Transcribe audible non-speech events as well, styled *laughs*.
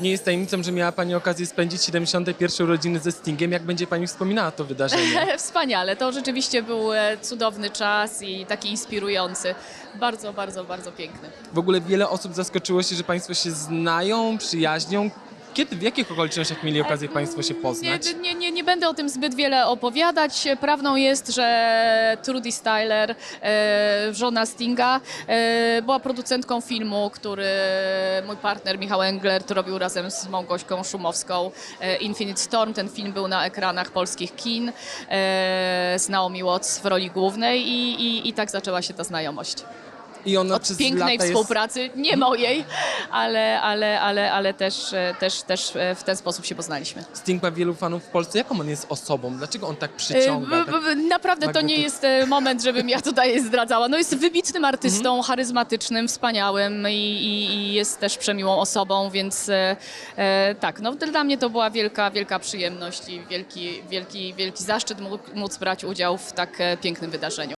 Nie jest tajemnicą, że miała Pani okazję spędzić 71. urodziny ze Stingiem. Jak będzie Pani wspominała to wydarzenie? *laughs* Wspaniale, to rzeczywiście był e, cudowny czas i taki inspirujący. Bardzo, bardzo, bardzo piękny. W ogóle wiele osób zaskoczyło się, że Państwo się znają, przyjaźnią. Kiedy, w jakich okolicznościach mieli okazję Państwo się poznać? Nie, nie, nie, nie będę o tym zbyt wiele opowiadać. Prawdą jest, że Trudy Styler, e, żona Stinga, e, była producentką filmu, który mój partner Michał Englert robił razem z Małgośką Szumowską. E, Infinite Storm, ten film był na ekranach polskich kin e, z Naomi Watts w roli głównej i, i, i tak zaczęła się ta znajomość. I ona Od przez pięknej lata jest... współpracy, nie mojej, ale, ale, ale, ale też, e, też, też e, w ten sposób się poznaliśmy. Sting ma wielu fanów w Polsce. Jaką on jest osobą? Dlaczego on tak E, przyciąga? b- Tak... b- Naprawdę to nie jest e, moment, żebym ja tutaj *laughs* zdradzała. No jest wybitnym artystą, Mhm. charyzmatycznym, wspaniałym i, i, i jest też przemiłą osobą, więc e, e, tak, no dla mnie to była wielka, wielka przyjemność i wielki, wielki, wielki zaszczyt móc- móc brać udział w tak e, pięknym wydarzeniu.